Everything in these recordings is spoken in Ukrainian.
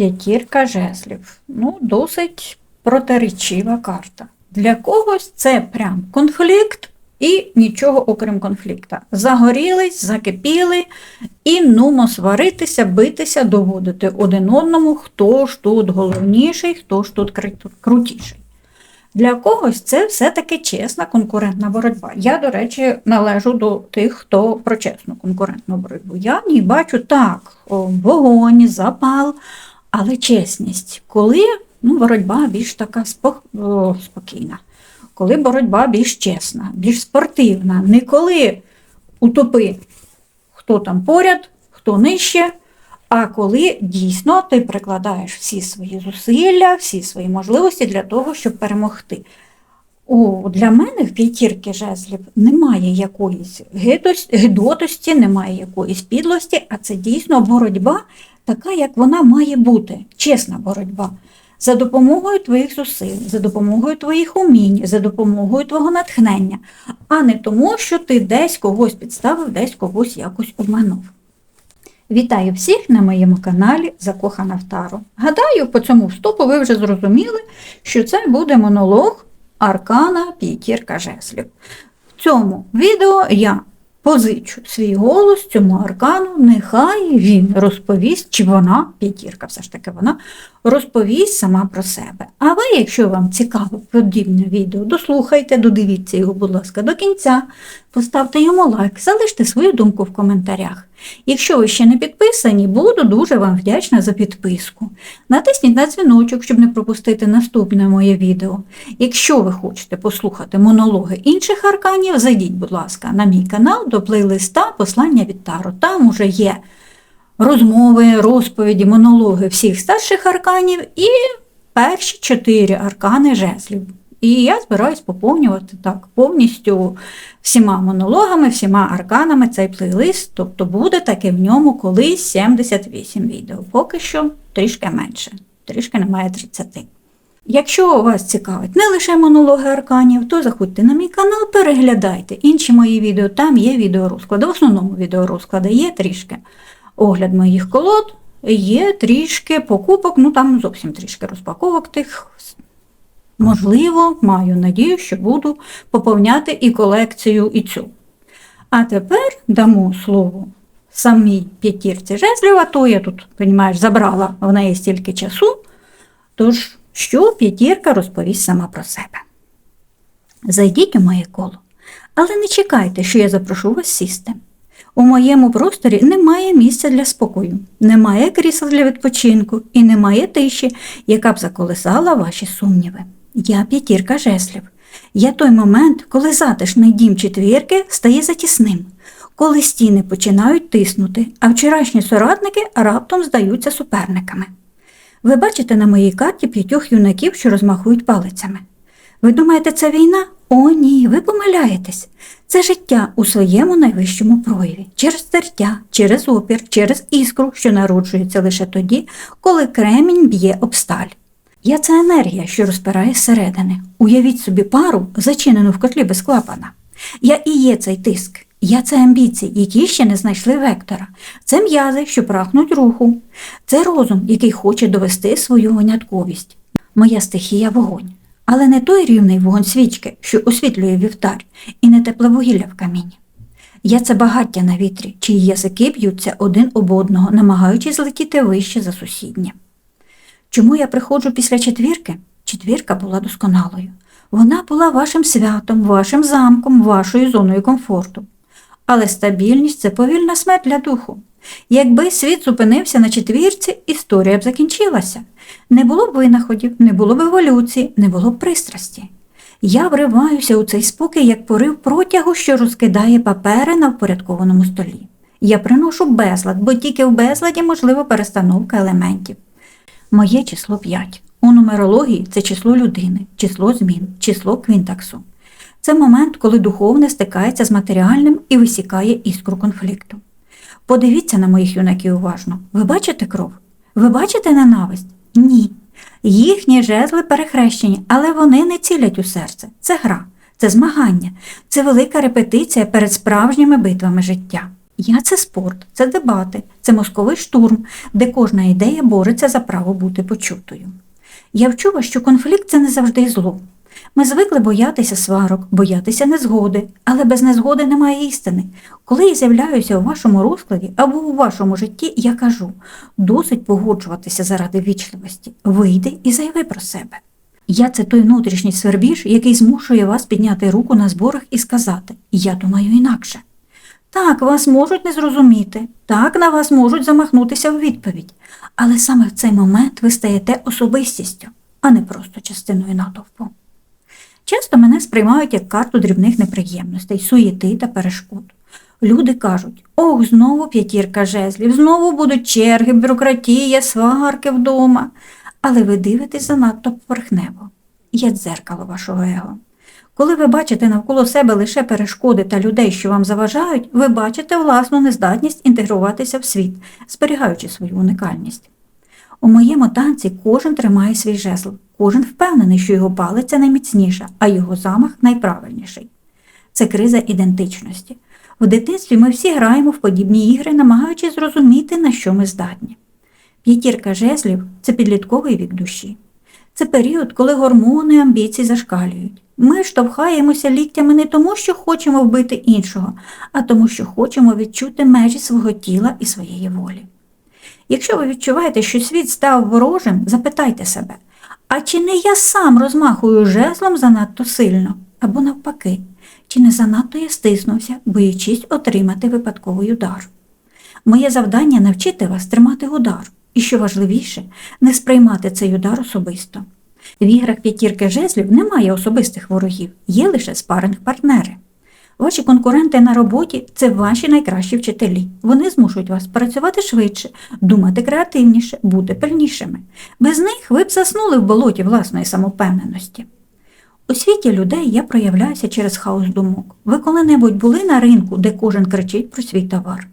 П'ятірка жезлів. Ну, досить протиречива карта. Для когось це прям конфлікт і нічого окрім конфлікта. Загорілись, закипіли і нумо сваритися, битися, доводити один одному, хто ж тут головніший, хто ж тут крутіший. Для когось це все-таки чесна конкурентна боротьба. Я, до речі, належу до тих, хто про чесну конкурентну боротьбу. Я в ній бачу так, вогонь, запал, але чесність, коли ну, боротьба більш така спокійна, коли боротьба більш чесна, більш спортивна, не коли утопи, хто там поряд, хто нижче, а коли дійсно ти прикладаєш всі свої зусилля, всі свої можливості для того, щоб перемогти. О, для мене в п'ятірки жезлів немає якоїсь гидотості, немає якоїсь підлості, а це дійсно боротьба така, як вона має бути, чесна боротьба. За допомогою твоїх зусиль, за допомогою твоїх умінь, за допомогою твого натхнення, а не тому, що ти десь когось підставив, десь когось якось обманув. Вітаю всіх на моєму каналі Закохана в Тару. Гадаю, по цьому вступу ви вже зрозуміли, що це буде монолог Аркана П'ятірка Жеслів. В цьому відео я позичу свій голос цьому аркану, нехай він розповість, чи вона, п'ятірка, все ж таки вона, розповість сама про себе. А ви, якщо вам цікаво подібне відео, дослухайте, додивіться його, будь ласка, до кінця, поставте йому лайк, залиште свою думку в коментарях. Якщо ви ще не підписані, буду дуже вам вдячна за підписку. Натисніть на дзвіночок, щоб не пропустити наступне моє відео. Якщо ви хочете послухати монологи інших арканів, зайдіть, будь ласка, на мій канал до плейлиста Послання від Таро. Там уже є розмови, розповіді, монологи всіх старших арканів і перші чотири аркани жезлів. І я збираюсь поповнювати так повністю всіма монологами, всіма арканами цей плейлист, тобто буде таки в ньому колись 78 відео. Поки що трішки менше, трішки немає 30. Якщо вас цікавить не лише монологи арканів, то заходьте на мій канал, переглядайте інші мої відео, там є відеорозклади. В основному відеорозклади є трішки огляд моїх колод, є трішки покупок, ну там зовсім трішки розпаковок тих. Можливо, маю надію, що буду поповняти і колекцію і цю. А тепер дамо слово самій п'ятірці жезлів, а то я тут, розумієш, забрала в неї стільки часу. Тож, що п'ятірка розповість сама про себе. Зайдіть у моє коло, але не чекайте, що я запрошу вас сісти. У моєму просторі немає місця для спокою, немає крісла для відпочинку і немає тиші, яка б заколисала ваші сумніви. Я п'ятірка жеслів. Я той момент, коли затишний дім четвірки стає затісним, коли стіни починають тиснути, а вчорашні соратники раптом здаються суперниками. Ви бачите на моїй карті п'ятьох юнаків, що розмахують палицями. Ви думаєте, це війна? О, ні, ви помиляєтесь. Це життя у своєму найвищому прояві, через тертя, через опір, через іскру, що народжується лише тоді, коли кремінь б'є об сталь. Я це енергія, що розпирає зсередини. Уявіть собі пару, зачинену в котлі без клапана. Я і є цей тиск. Я це амбіції, які ще не знайшли вектора. Це м'язи, що прагнуть руху. Це розум, який хоче довести свою винятковість. Моя стихія вогонь. Але не той рівний вогонь свічки, що освітлює вівтар, і не тепле вугілля в каміні. Я це багаття на вітрі, чиї язики б'ються один об одного, намагаючись злетіти вище за сусіднє. Чому я приходжу після четвірки? Четвірка була досконалою. Вона була вашим святом, вашим замком, вашою зоною комфорту. Але стабільність це повільна смерть для духу. Якби світ зупинився на четвірці, історія б закінчилася. Не було б винаходів, не було б еволюції, не було б пристрасті. Я вриваюся у цей спокій, як порив протягу, що розкидає папери на впорядкованому столі. Я приношу безлад, бо тільки в безладі можлива перестановка елементів. Моє число 5. У нумерології це число людини, число змін, число квінтаксу. Це момент, коли духовне стикається з матеріальним і висікає іскру конфлікту. Подивіться на моїх юнаків уважно. Ви бачите кров? Ви бачите ненависть? Ні. Їхні жезли перехрещені, але вони не цілять у серце. Це гра, це змагання, це велика репетиція перед справжніми битвами життя. Я це спорт, це дебати, це мозковий штурм, де кожна ідея бореться за право бути почутою. Я вчу вас, що конфлікт це не завжди зло. Ми звикли боятися сварок, боятися незгоди, але без незгоди немає істини. Коли я з'являюся у вашому розкладі або у вашому житті, я кажу досить погоджуватися заради вічливості. Вийди і заяви про себе. Я це той внутрішній свербіж, який змушує вас підняти руку на зборах і сказати Я думаю інакше. Так, вас можуть не зрозуміти, так на вас можуть замахнутися в відповідь, але саме в цей момент ви стаєте особистістю, а не просто частиною натовпу. Часто мене сприймають як карту дрібних неприємностей, суєти та перешкод. Люди кажуть, ох, знову п'ятірка жезлів, знову будуть черги, бюрократія, сварки вдома. Але ви дивитесь занадто поверхнево. Є дзеркало вашого его. Коли ви бачите навколо себе лише перешкоди та людей, що вам заважають, ви бачите власну нездатність інтегруватися в світ, зберігаючи свою уникальність. У моєму танці кожен тримає свій жезл, кожен впевнений, що його палиця найміцніша, а його замах найправильніший. Це криза ідентичності. В дитинстві ми всі граємо в подібні ігри, намагаючись зрозуміти, на що ми здатні. П'ятірка жезлів це підлітковий вік душі. Це період, коли гормони і амбіції зашкалюють. Ми штовхаємося ліктями не тому, що хочемо вбити іншого, а тому, що хочемо відчути межі свого тіла і своєї волі. Якщо ви відчуваєте, що світ став ворожим, запитайте себе, а чи не я сам розмахую жезлом занадто сильно? Або навпаки, чи не занадто я стиснувся, боючись отримати випадковий удар? Моє завдання навчити вас тримати удар, і, що важливіше, не сприймати цей удар особисто. В іграх п'ятірки жезлів немає особистих ворогів, є лише спаринг-партнери. Ваші конкуренти на роботі це ваші найкращі вчителі. Вони змушують вас працювати швидше, думати креативніше, бути пильнішими. Без них ви б заснули в болоті власної самовпевненості. У світі людей я проявляюся через хаос думок. Ви коли-небудь були на ринку, де кожен кричить про свій товар.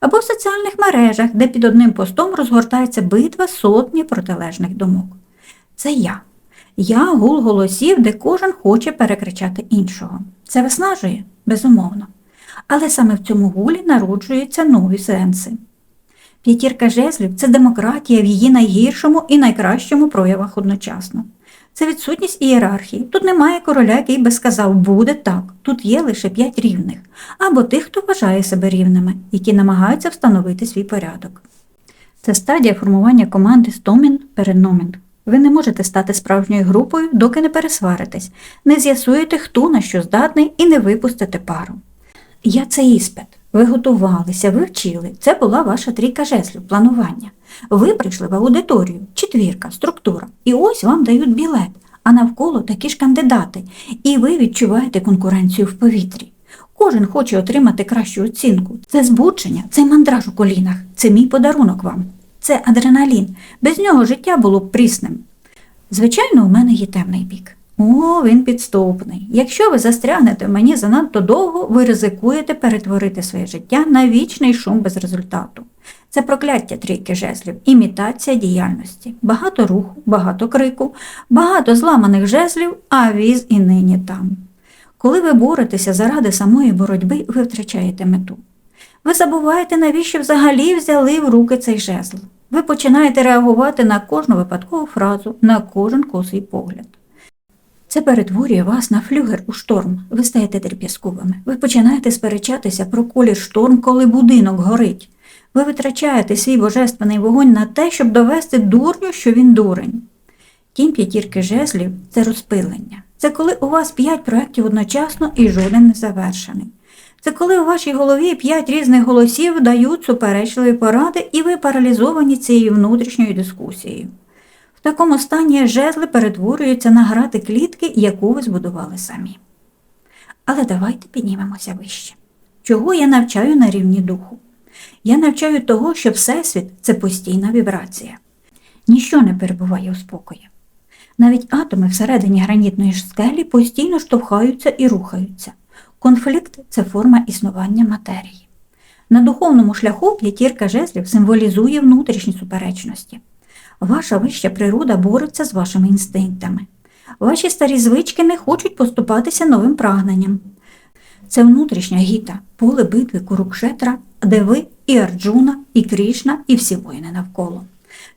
Або в соціальних мережах, де під одним постом розгортається битва сотні протилежних думок. Це я. Я гул голосів, де кожен хоче перекричати іншого. Це виснажує, безумовно. Але саме в цьому гулі народжуються нові сенси. П'ятірка жезлів це демократія в її найгіршому і найкращому проявах одночасно. Це відсутність ієрархії. Тут немає короля, який би сказав, буде так. Тут є лише п'ять рівних, або тих, хто вважає себе рівними, які намагаються встановити свій порядок. Це стадія формування команди стомін перед номін. Ви не можете стати справжньою групою, доки не пересваритесь, не з'ясуєте, хто на що здатний, і не випустите пару. Я це іспит. Ви готувалися, ви вчили. Це була ваша трійка жезлів, планування. Ви прийшли в аудиторію, четвірка, структура. І ось вам дають білет, а навколо такі ж кандидати. І ви відчуваєте конкуренцію в повітрі. Кожен хоче отримати кращу оцінку. Це збудження, це мандраж у колінах, це мій подарунок вам. Це адреналін. Без нього життя було б прісним. Звичайно, у мене є темний бік. О, він підступний. Якщо ви застрягнете мені занадто довго, ви ризикуєте перетворити своє життя на вічний шум без результату. Це прокляття трійки жезлів, імітація діяльності, багато руху, багато крику, багато зламаних жезлів, а віз і нині там. Коли ви боретеся заради самої боротьби, ви втрачаєте мету. Ви забуваєте, навіщо взагалі взяли в руки цей жезл. Ви починаєте реагувати на кожну випадкову фразу, на кожен косий погляд. Це перетворює вас на флюгер у шторм. Ви стаєте терп'язковими. Ви починаєте сперечатися про колір шторм, коли будинок горить. Ви витрачаєте свій божественний вогонь на те, щоб довести дурню, що він дурень. Тім п'ятірки жезлів це розпилення. Це коли у вас п'ять проєктів одночасно і жоден не завершений. Це коли у вашій голові п'ять різних голосів дають суперечливі поради, і ви паралізовані цією внутрішньою дискусією. В такому стані жезли перетворюються на грати клітки, яку ви збудували самі. Але давайте піднімемося вище. Чого я навчаю на рівні духу? Я навчаю того, що Всесвіт це постійна вібрація. Ніщо не перебуває у спокої. Навіть атоми всередині гранітної скелі постійно штовхаються і рухаються. Конфлікт це форма існування матерії. На духовному шляху п'ятірка жезлів символізує внутрішні суперечності. Ваша вища природа бореться з вашими інстинктами. Ваші старі звички не хочуть поступатися новим прагненням. Це внутрішня гіта, поле битви Курукшетра де ви і Арджуна, і Крішна, і всі воїни навколо.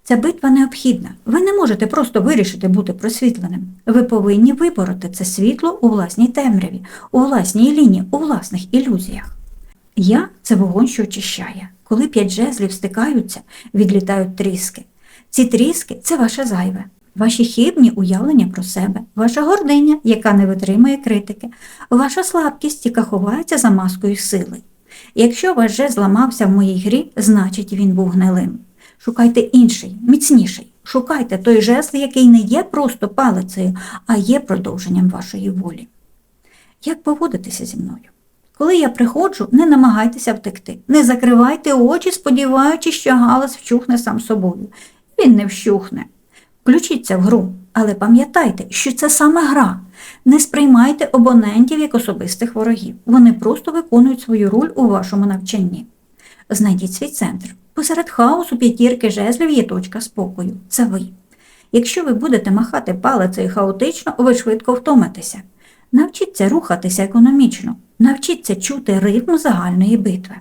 Ця битва необхідна. Ви не можете просто вирішити бути просвітленим. Ви повинні вибороти це світло у власній темряві, у власній лінії, у власних ілюзіях. Я це вогонь, що очищає. Коли п'ять жезлів стикаються, відлітають тріски. Ці тріски це ваше зайве, ваші хибні уявлення про себе, ваша гординя, яка не витримує критики, ваша слабкість, яка ховається за маскою сили. Якщо ваш жезл зламався в моїй грі, значить він був гнилим. Шукайте інший, міцніший. Шукайте той жезл, який не є просто палицею, а є продовженням вашої волі. Як поводитися зі мною? Коли я приходжу, не намагайтеся втекти, не закривайте очі, сподіваючись, що галас вщухне сам собою. Він не вщухне. Включіться в гру, але пам'ятайте, що це саме гра. Не сприймайте абонентів як особистих ворогів. Вони просто виконують свою роль у вашому навчанні. Знайдіть свій центр. Посеред хаосу п'ятірки жезлів є точка спокою. Це ви. Якщо ви будете махати палицею хаотично, ви швидко втомитеся. Навчіться рухатися економічно, навчіться чути ритм загальної битви.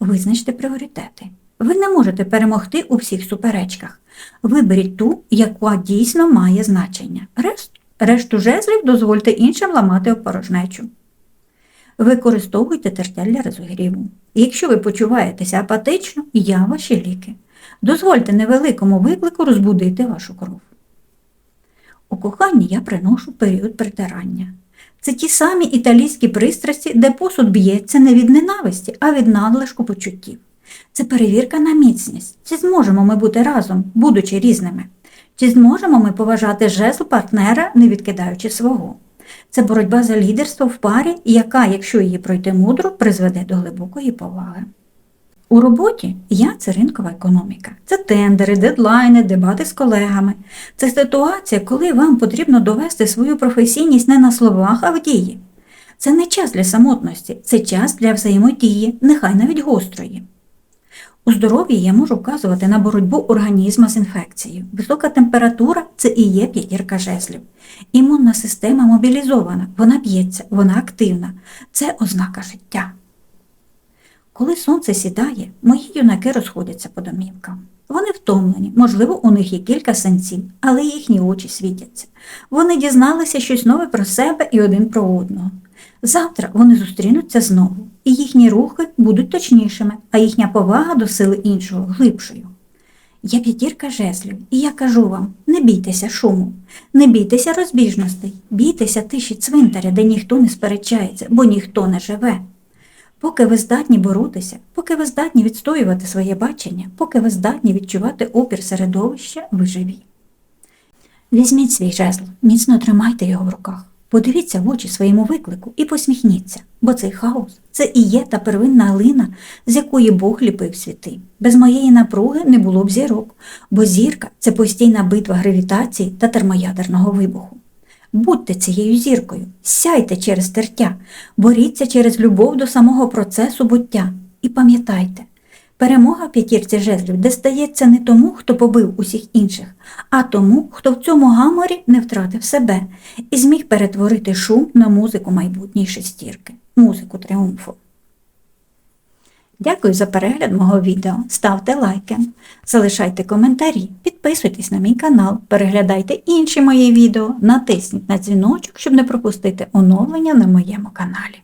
Визначте пріоритети. Ви не можете перемогти у всіх суперечках. Виберіть ту, яка дійсно має значення. Решт, решту жезлів дозвольте іншим ламати опорожнечу. Використовуйте тертя для розігріву. Якщо ви почуваєтеся апатично, я ваші ліки. Дозвольте невеликому виклику розбудити вашу кров. У коханні я приношу період притирання. Це ті самі італійські пристрасті, де посуд б'ється не від ненависті, а від надлишку почуттів. Це перевірка на міцність. Чи зможемо ми бути разом, будучи різними? Чи зможемо ми поважати жезл партнера, не відкидаючи свого? Це боротьба за лідерство в парі, яка, якщо її пройти мудро, призведе до глибокої поваги. У роботі я це ринкова економіка. Це тендери, дедлайни, дебати з колегами. Це ситуація, коли вам потрібно довести свою професійність не на словах, а в дії. Це не час для самотності, це час для взаємодії, нехай навіть гострої. У здоров'ї я можу вказувати на боротьбу організму з інфекцією. Висока температура це і є п'ятірка жезлів. Імунна система мобілізована, вона б'ється, вона активна. Це ознака життя. Коли сонце сідає, мої юнаки розходяться по домівкам. Вони втомлені, можливо, у них є кілька сенців, але їхні очі світяться. Вони дізналися щось нове про себе і один про одного. Завтра вони зустрінуться знову, і їхні рухи будуть точнішими, а їхня повага до сили іншого глибшою. Я п'ятірка жезлів, і я кажу вам: не бійтеся шуму, не бійтеся розбіжностей, бійтеся тиші цвинтаря, де ніхто не сперечається, бо ніхто не живе. Поки ви здатні боротися, поки ви здатні відстоювати своє бачення, поки ви здатні відчувати опір середовища, ви живі. Візьміть свій жезл, міцно тримайте його в руках. Подивіться в очі своєму виклику і посміхніться, бо цей хаос це і є та первинна глина, з якої Бог ліпив світи. Без моєї напруги не було б зірок, бо зірка це постійна битва гравітації та термоядерного вибуху. Будьте цією зіркою, сяйте через тертя, боріться через любов до самого процесу буття. І пам'ятайте, перемога п'ятірці жезлів дістається не тому, хто побив усіх інших, а тому, хто в цьому гаморі не втратив себе і зміг перетворити шум на музику майбутньої шестірки, музику тріумфу. Дякую за перегляд мого відео. Ставте лайки, залишайте коментарі, підписуйтесь на мій канал, переглядайте інші мої відео, натисніть на дзвіночок, щоб не пропустити оновлення на моєму каналі.